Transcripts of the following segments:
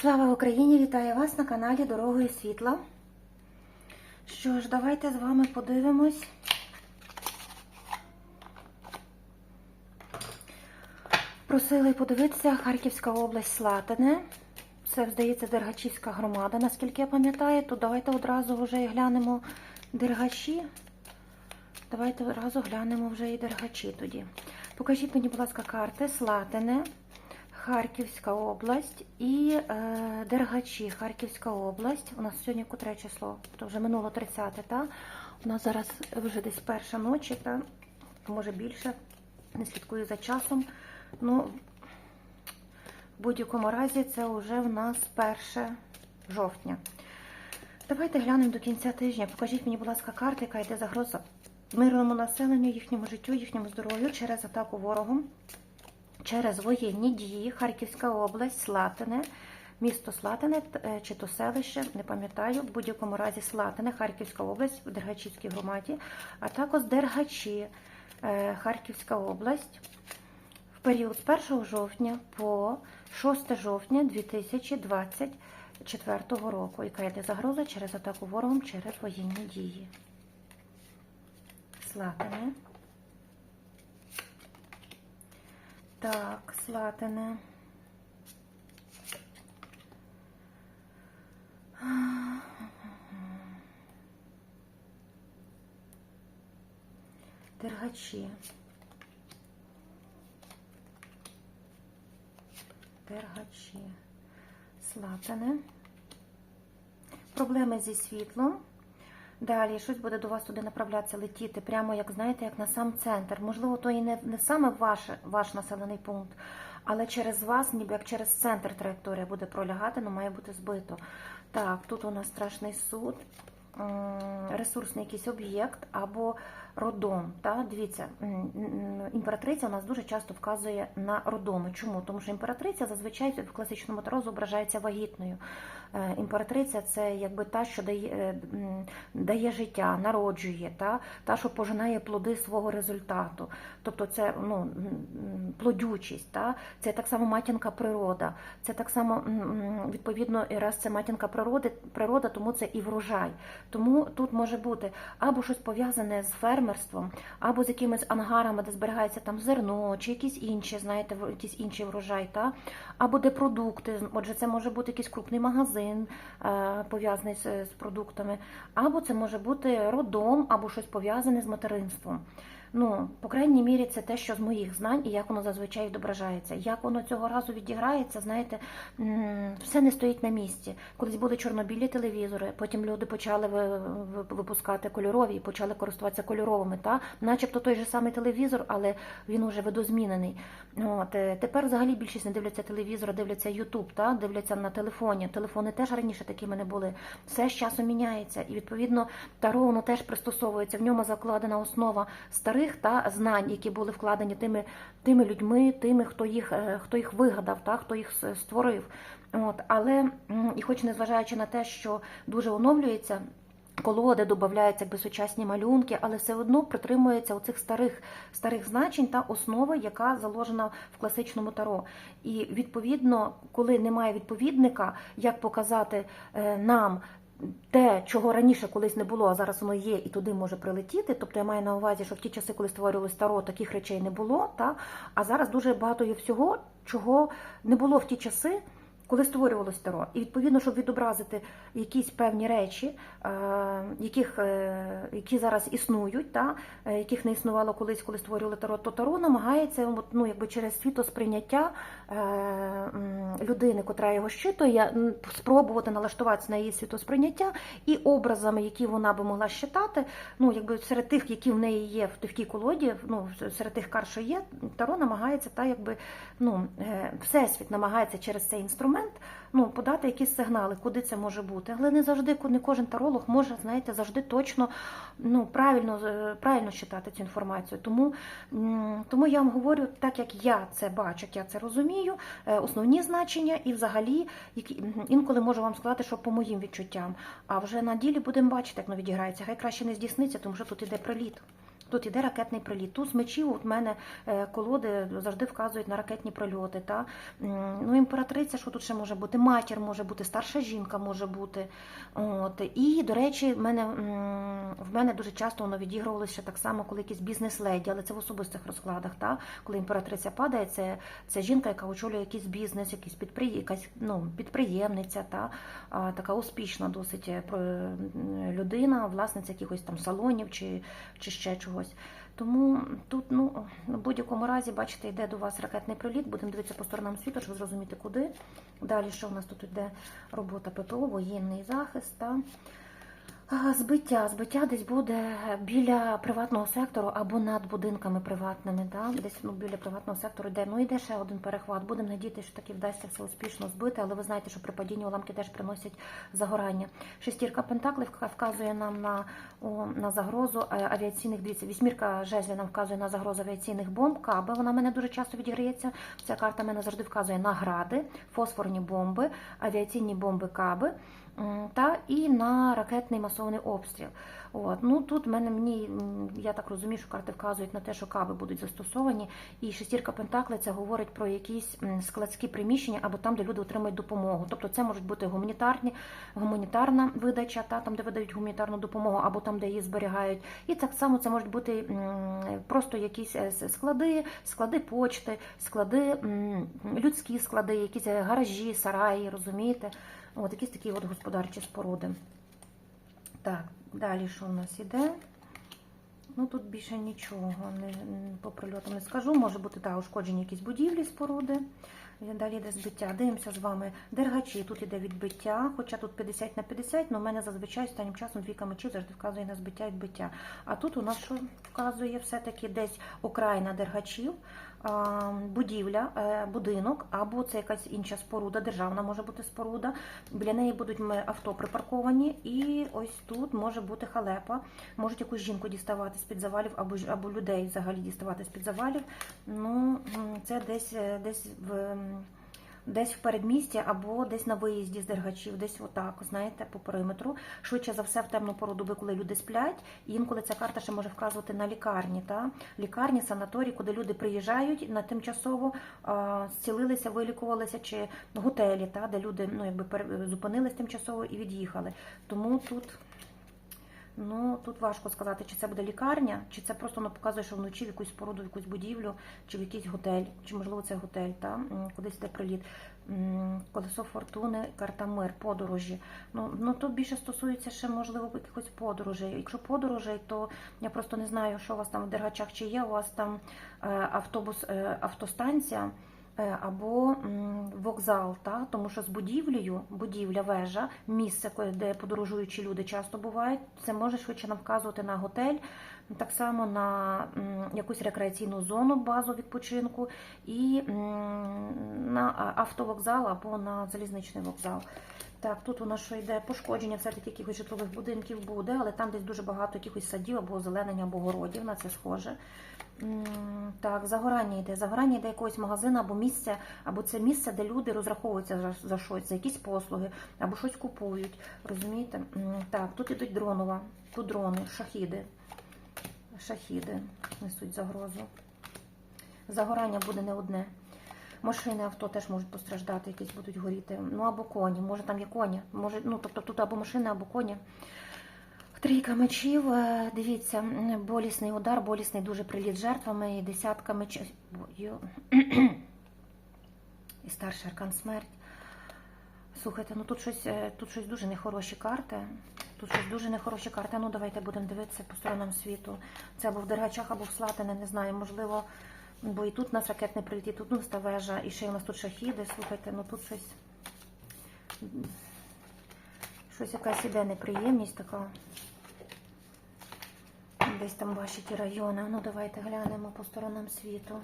Слава Україні! Вітаю вас на каналі Дорогою Світла. Що ж, давайте з вами подивимось. Просили подивитися Харківська область Слатине. Це, здається, Дергачівська громада, наскільки я пам'ятаю. То давайте одразу вже і глянемо Дергачі. Давайте одразу глянемо вже і Дергачі тоді. Покажіть мені, будь ласка, карти Слатине. Харківська область і е, Дергачі, Харківська область. У нас сьогодні котре число, то вже минуло 30, та? У нас зараз вже десь перша ночі, та? може більше. Не слідкую за часом. Ну, в будь-якому разі це вже в нас 1 жовтня. Давайте глянемо до кінця тижня. Покажіть мені, будь ласка, карти, яка йде загроза мирному населенню, їхньому життю, їхньому здоров'ю через атаку ворогом через воєнні дії Харківська область, Слатине, місто Слатине е, чи то селище, не пам'ятаю, в будь-якому разі Слатине, Харківська область в Дергачівській громаді, а також Дергачі, е, Харківська область в період з 1 жовтня по 6 жовтня 2024 року, яка йде загроза через атаку ворогом через воєнні дії. Слатине. Так, Слатине. Дергачі. Дергачі. Слатине. Проблеми зі світлом. Далі щось буде до вас туди направлятися, летіти, прямо, як знаєте, як на сам центр. Можливо, то і не, не саме ваш, ваш населений пункт, але через вас, ніби як через центр траєкторія буде пролягати, але має бути збито. Так, тут у нас страшний суд, ресурсний якийсь об'єкт або родом. Та? Дивіться, імператриця у нас дуже часто вказує на родоми. Чому? Тому що імператриця зазвичай в класичному таро зображається вагітною. Е, імператриця це якби та, що дає е, дає життя, народжує, та, та, що пожинає плоди свого результату. Тобто це ну, плодючість, та, це так само матінка природа, це так само, відповідно, і раз це матінка природи, природа, тому це і врожай. Тому тут може бути або щось пов'язане з фермерством, або з якимись ангарами, де зберігається там зерно, чи якісь інші, знаєте, якийсь інші врожай, та, або де продукти. Отже, це може бути якийсь крупний магазин магазин е, пов'язаний з продуктами, або це може бути родом, або щось пов'язане з материнством. Ну, по крайній мірі, це те, що з моїх знань і як воно зазвичай відображається. Як воно цього разу відіграється, знаєте, все не стоїть на місці. Колись були чорнобілі телевізори, потім люди почали випускати кольорові і почали користуватися кольоровими. Та? Начебто той же самий телевізор, але він уже видозмінений. От, е, Тепер взагалі більшість не дивляться телевізор, дивляться Ютуб, дивляться на телефоні. Телефони теж раніше такими не були. Все з часом міняється. І відповідно таро воно теж пристосовується. В ньому закладена основа старих старих та знань, які були вкладені тими тими людьми, тими, хто їх е, хто їх вигадав, та хто їх створив. От, Але і хоч незважаючи на те, що дуже оновлюється. Колоди додаються якби сучасні малюнки, але все одно притримується оцих старих старих значень та основи, яка заложена в класичному таро. І відповідно, коли немає відповідника, як показати е, нам те, чого раніше колись не було, а зараз воно є і туди може прилетіти. Тобто я маю на увазі, що в ті часи, коли створювалося таро, таких речей не було. Та? А зараз дуже багато є всього, чого не було в ті часи коли створювалось таро. І відповідно, щоб відобразити якісь певні речі, е, яких, е, які зараз існують, та, е, яких не існувало колись, коли створювали таро, то таро намагається ну, якби через світосприйняття людини, котра його щитує, спробувати налаштуватися на її світосприйняття і образами, які вона би могла щитати, ну, якби серед тих, які в неї є в тій колоді, ну, серед тих кар, що є, таро намагається та, якби, ну, всесвіт намагається через цей інструмент момент ну, подати якісь сигнали, куди це може бути. Але не завжди не кожен таролог може, знаєте, завжди точно ну, правильно правильно читати цю інформацію. Тому тому я вам говорю, так як я це бачу, як я це розумію, е, основні значення і взагалі інколи можу вам сказати, що по моїм відчуттям. А вже на ділі будемо бачити, як воно відіграється. Хай краще не здійсниться, тому що тут іде приліт. Тут іде ракетний приліт. Туз мечів от мене е, колоди завжди вказують на ракетні прильоти. Та? Ну, імператриця, що тут ще може бути? Матір може бути, старша жінка може бути. От. І, до речі, в мене, в мене дуже часто воно відігрувалося так само, коли якісь бізнес-леді, але це в особистих розкладах. Та? Коли імператриця падає, це, це жінка, яка очолює якийсь бізнес, якийсь підпри... якась ну, підприємниця, та? а, така успішна досить е, людина, власниця якихось там салонів чи, чи ще чогось. Тому тут, ну, в будь-якому разі, бачите, йде до вас ракетний приліт, будемо дивитися по сторонам світу, щоб зрозуміти, куди. Далі, що у нас тут йде робота ППО, воєнний захист. Та? Збиття. Збиття десь буде біля приватного сектору або над будинками приватними. Да? Десь ну, біля приватного сектору йде. Ну йде ще один перехват. Будемо надіятися, що таки вдасться все успішно збити, але ви знаєте, що при падінні уламки теж приносять загорання. Шестірка Пентаклів вказує нам на, о, на загрозу е, авіаційних дивіться. Вісьмірка жезлів нам вказує на загрозу авіаційних бомб. Каби вона мене дуже часто відіграється. Ця карта мене завжди вказує на гради, фосфорні бомби, авіаційні бомби каби. Та і на ракетний масований обстріл. От. Ну, тут мене мені, я так розумію, що карти вказують на те, що каби будуть застосовані. І шестірка Пентакли це говорить про якісь складські приміщення або там, де люди отримують допомогу. Тобто це можуть бути гуманітарні, гуманітарна видача, та, там, де видають гуманітарну допомогу, або там, де її зберігають. І так само це можуть бути просто якісь е, склади, склади почти, склади, людські склади, якісь гаражі, сараї, розумієте? От якісь такі от господарчі споруди. Так, далі що у нас іде? Ну тут більше нічого не, по прильотам не скажу. Може бути та, ушкоджені якісь будівлі, споруди. Далі йде збиття. Дивимося з вами дергачі. Тут іде відбиття, хоча тут 50 на 50, але в мене зазвичай останнім часом двійка мечів завжди вказує на збиття і відбиття. А тут у нас що вказує все-таки десь окраїна дергачів, будівля, е, будинок, або це якась інша споруда, державна може бути споруда. Біля неї будуть авто припарковані, і ось тут може бути халепа. Можуть якусь жінку діставати з-під завалів, або, або людей взагалі діставати з-під завалів. Ну, це десь, е, десь в. Десь в передмісті або десь на виїзді з дергачів, десь отак, знаєте, по периметру. Швидше за все в темну пору доби, коли люди сплять. І інколи ця карта ще може вказувати на лікарні. Та? Лікарні, санаторії, куди люди приїжджають на тимчасово а, зцілилися, вилікувалися, чи готелі, та? де люди ну, якби, зупинились тимчасово і від'їхали. Тому тут. Ну, тут важко сказати, чи це буде лікарня, чи це просто воно показує, що вночі в якусь споруду, в якусь будівлю, чи в якийсь готель, чи можливо це готель, та? кудись йде приліт. Колесо фортуни, карта мир, подорожі. Ну, ну тут більше стосується ще, можливо, якихось подорожей. Якщо подорожей, то я просто не знаю, що у вас там в Дергачах, чи є у вас там е, автобус, е, автостанція. Е, Або вокзал, та? тому що з будівлею, будівля, вежа, місце, де подорожуючі люди часто бувають, це може швидше нам вказувати на готель, так само на якусь рекреаційну зону, базу відпочинку і на автовокзал або на залізничний вокзал. Так, тут у нас що йде пошкодження все-таки якихось житлових будинків буде, але там десь дуже багато якихось садів або озеленення, або городів, на це схоже. Так, загорання йде. Загорання йде якогось магазину або місця, або це місце, де люди розраховуються за, щось, за якісь послуги, або щось купують. Розумієте? Так, тут ідуть дронова, тут дрони, шахіди. Шахіди несуть загрозу. Загорання буде не одне. Машини, авто теж можуть постраждати, якісь будуть горіти. Ну або коні. Може там є коні. Може, ну тобто тут або машини, або коні. Трійка мечів, е, дивіться, болісний удар, болісний дуже приліт жертвами, і десятка мечів. І старший аркан смерть. Слухайте, ну тут щось, е, тут щось дуже нехороші карти. Тут щось дуже нехороші карти. Ну давайте будемо дивитися по сторонам світу. Це або в Дергачах, або в Слатине, не знаю, можливо. Бо і тут у нас ракетний приліт, і тут нас та вежа, і ще у нас тут шахіди. Слухайте, ну тут щось. Щось якась іде неприємність така. Десь там ваші ті райони. Ну давайте глянемо по сторонам світу.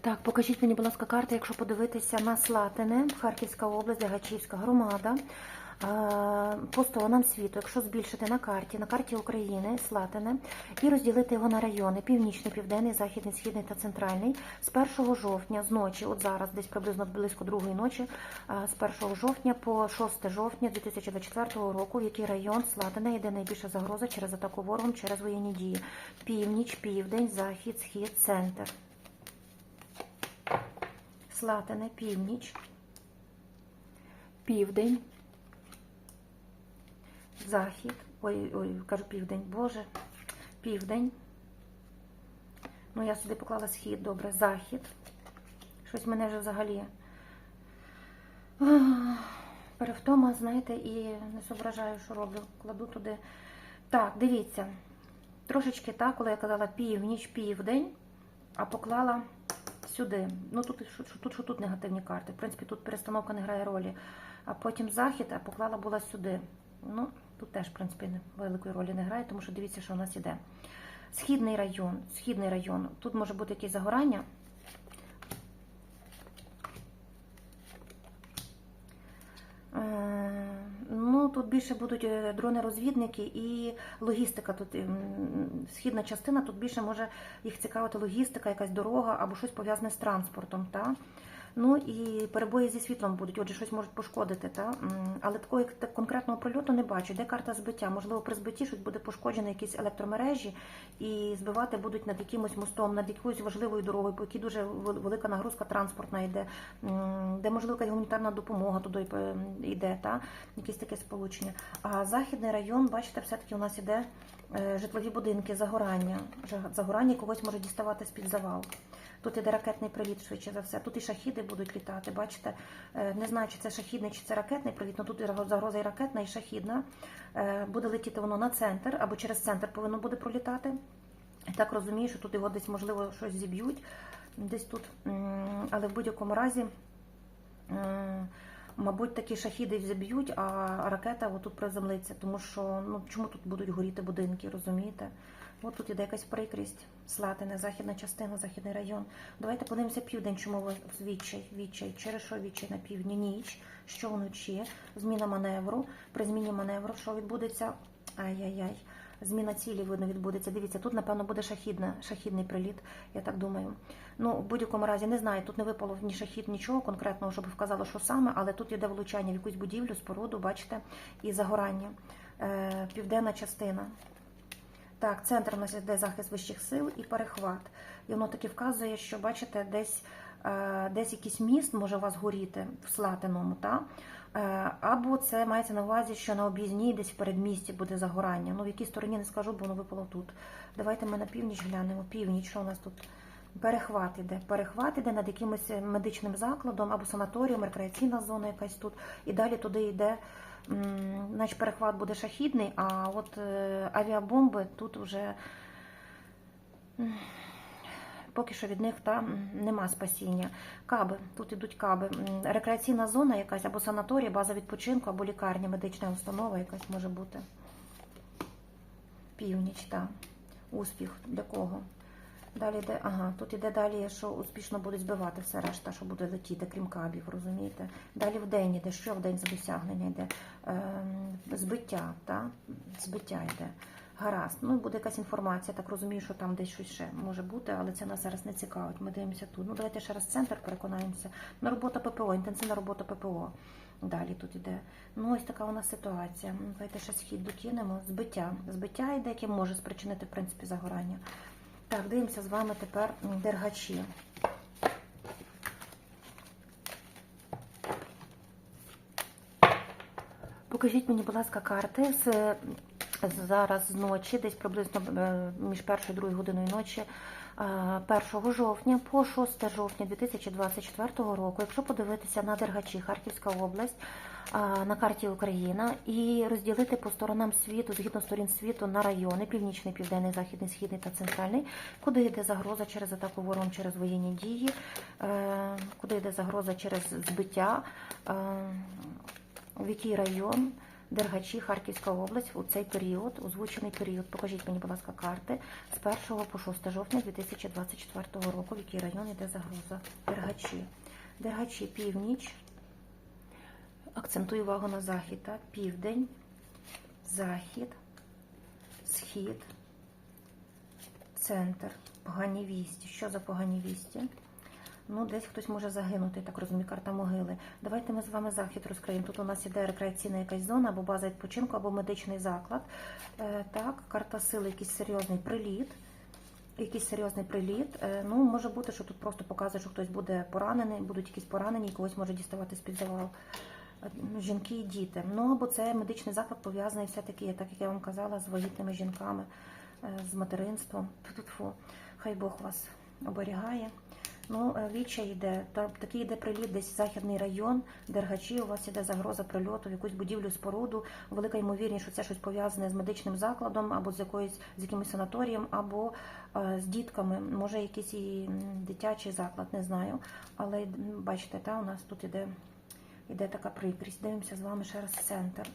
Так, покажіть мені, будь ласка, карти, якщо подивитися на Слатине, Харківська область, Дягачівська громада. Е, по сторонам світу, якщо збільшити на карті, на карті України, Слатине, і розділити його на райони північний, південний, західний, східний та центральний, з 1 жовтня, з ночі, от зараз, десь приблизно близько другої ночі, е, з 1 жовтня по 6 жовтня 2024 року, в який район Слатине йде найбільша загроза через атаку ворогом через воєнні дії. Північ, південь, захід, схід, центр. Слатине, північ, південь, захід, ой, ой, кажу південь, Боже, південь. Ну, я сюди поклала схід, добре, захід. Щось мене вже взагалі перевтома, знаєте, і не зображаю, що роблю. Кладу туди. Так, дивіться. Трошечки так, коли я казала північ, південь, а поклала сюди. Ну тут що, тут, що тут негативні карти. В принципі, тут перестановка не грає ролі. А потім захід, а поклала була сюди. Ну, тут теж, в принципі, великої ролі не грає, тому що дивіться, що у нас іде. Східний район, східний район. Тут може бути якесь загорання. Е, Ну, тут більше будуть е, дрони-розвідники і логістика. Тут східна частина, тут більше може їх цікавити логістика, якась дорога або щось пов'язане з транспортом. Та? Ну і перебої зі світлом будуть, отже, щось можуть пошкодити. Та? Але такого так конкретного прильоту не бачу. Де карта збиття? Можливо, при збитті щось буде пошкоджено, якісь електромережі, і збивати будуть над якимось мостом, над якоюсь важливою дорогою, по якій дуже велика нагрузка транспортна йде, де можливо якась гуманітарна допомога туди йде, та? якесь таке сполучення. А західний район, бачите, все-таки у нас іде житлові будинки, загорання. Загорання когось може діставати з-під завал. Тут іде ракетний приліт, швидше за все. Тут і шахіди будуть літати. Бачите, Е, не знаю, чи це шахідний, чи це ракетний приліт, але тут і загроза і ракетна, і шахідна. Е, Буде летіти воно на центр або через центр повинно буде пролітати. Так розумію, що тут його десь можливо щось зіб'ють, десь тут. Але в будь-якому разі, мабуть, такі шахіди зіб'ють, а ракета отут приземлиться. Тому що ну чому тут будуть горіти будинки, розумієте? От тут іде якась прикрість, Слатине, західна частина, західний район. Давайте подивимося південь, чому відчай, відчай. Через що відчай на півдні? Ніч, що вночі, зміна маневру. При зміні маневру, що відбудеться? Ай-яй-яй. Зміна цілі, видно, відбудеться. Дивіться, тут, напевно, буде шахідна, шахідний приліт, я так думаю. Ну, в будь-якому разі не знаю, тут не випало ні шахід, нічого конкретного, щоб вказало, що саме, але тут йде влучання в якусь будівлю, споруду, бачите, і загорання. Е, південна частина. Так, центр у нас йде захист вищих сил і перехват. І воно таки вказує, що бачите, десь, десь якийсь міст може у вас горіти в Слатиному, та? Е, або це мається на увазі, що на об'їзній десь в передмісті буде загорання. Ну, в якій стороні не скажу, бо воно випало тут. Давайте ми на північ глянемо. Північ, що у нас тут? Перехват іде. Перехват іде над якимось медичним закладом або санаторієм, рекреаційна зона якась тут. І далі туди йде Значить, перехват буде шахідний, а от е, авіабомби тут вже поки що від них та, м, нема спасіння. Каби, тут ідуть каби. Рекреаційна зона якась, або санаторій, база відпочинку, або лікарня, медична установа якась може бути. Північ, так. Успіх для кого? Далі йде, ага, тут іде далі, що успішно будуть збивати все решта, що буде летіти, крім кабів, розумієте? Далі в день йде, що в день за досягнення йде? Ем, збиття, та? збиття йде. Гаразд. Ну, буде якась інформація, так розумію, що там десь щось ще може бути, але це нас зараз не цікавить. Ми дивимося тут. Ну, давайте ще раз центр переконаємося. На робота ППО, інтенсивна робота ППО. Далі тут іде. Ну, ось така у нас ситуація. Ну, Давайте ще схід докинемо. Збиття. Збиття йде, яке може спричинити, в принципі, загорання. Так, дивимося з вами тепер дергачі. Покажіть мені, будь ласка, карти з з- зараз з ночі, десь приблизно е, між першою і другою годиною ночі, е, 1 жовтня по 6 жовтня 2024 року. Якщо подивитися на Дергачі, Харківська область, е, на карті Україна і розділити по сторонам світу, згідно сторін світу, на райони північний, південний, західний, східний та центральний, куди йде загроза через атаку ворогом, через воєнні дії, е, куди йде загроза через збиття. е, в який район Дергачі, Харківська область у цей період, озвучений період. Покажіть мені, будь ласка, карти з 1 по 6 жовтня 2024 року, в який район йде загроза. Дергачі. Дергачі, північ, акцентую увагу на захід. Так? Південь, захід, схід, центр. Погані вісті. Що за погані вісті? Ну, десь хтось може загинути, так розумію, карта могили. Давайте ми з вами захід розкриємо. Тут у нас іде рекреаційна якась зона, або база відпочинку, або медичний заклад. Е, так, карта сили, якийсь серйозний приліт. Якийсь серйозний приліт. Е, ну, може бути, що тут просто показує, що хтось буде поранений, будуть якісь поранені, і когось може діставати з-під завал. Е, Жінки і діти. Ну, або це медичний заклад пов'язаний все-таки, так як я вам казала, з вагітними жінками, з материнством. Тьфу-тьфу. Хай Бог вас оберігає. Ну, е, віча йде, та такий йде приліт, десь західний район, Дергачі, у вас іде загроза прильоту в якусь будівлю, споруду. Велика ймовірність, що це щось пов'язане з медичним закладом, або з якоюсь з якимось санаторієм, або е, з дітками. Може, якийсь і дитячий заклад, не знаю. Але бачите, та у нас тут іде, іде така прикрість. Дивимося з вами ще раз центр.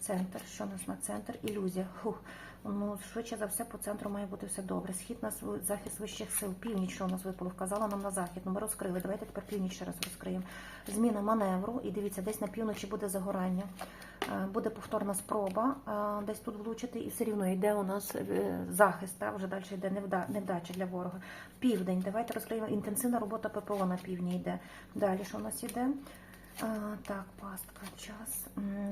Центр, що у нас на центр? Ілюзія. Фух. Ну, швидше за все, по центру має бути все добре. Схід нас захист вищих сил, північ, що у нас випало, вказала нам на захід. Ну, ми розкрили. Давайте тепер північ ще раз розкриємо. Зміна маневру, і дивіться, десь на півночі буде загорання. Е, Буде повторна спроба е, десь тут влучити, і все рівно йде у нас е, захист, та, вже далі йде невдача для ворога. Південь, давайте розкриємо. Інтенсивна робота ППО на півдні йде. Далі що у нас йде? Так, пастка, час.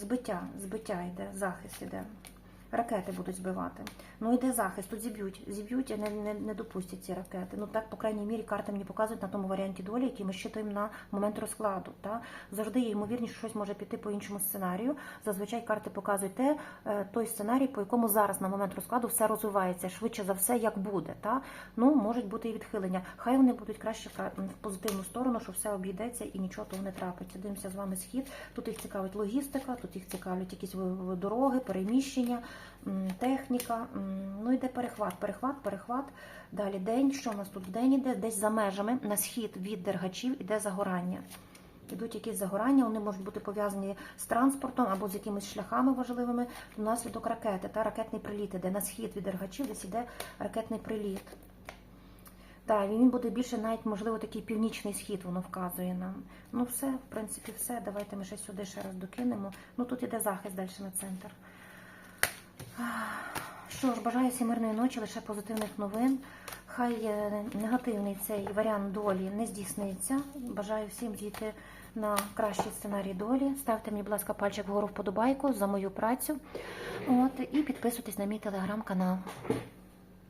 Збиття, збиття йде, захист йде. Ракети будуть збивати. Ну йде захист, тут зіб'ють, зіб'ють і не, не, не допустять ці ракети. Ну так, по крайній мірі, карти мені показують на тому варіанті долі, який ми щитуємо на момент розкладу. Та? Завжди є ймовірність, що щось може піти по іншому сценарію. Зазвичай карти показують те, е, той сценарій, по якому зараз на момент розкладу все розвивається, швидше за все, як буде. Та? Ну, можуть бути і відхилення. Хай вони будуть краще в позитивну сторону, що все обійдеться і нічого того не трапиться. Дивимося з вами схід. Тут їх цікавить логістика, тут їх цікавлять якісь дороги, переміщення, техніка. Ну, йде перехват, перехват, перехват. Далі день. Що у нас тут в день іде? Десь за межами на схід від дергачів іде загорання. Ідуть якісь загорання, вони можуть бути пов'язані з транспортом або з якимись шляхами важливими внаслідок ракети. Та ракетний приліт іде на схід від дергачів, десь іде ракетний приліт. Так, він буде більше навіть, можливо, такий північний схід воно вказує нам. Ну, все, в принципі, все. Давайте ми ще сюди ще раз докинемо. Ну, тут іде захист далі на центр. Що ж, бажаю всім мирної ночі, лише позитивних новин. Хай е, негативний цей варіант долі не здійсниться. Бажаю всім дійти на кращий сценарій долі. Ставте мені, будь ласка, пальчик вгору вподобайку за мою працю. От, і підписуйтесь на мій телеграм-канал.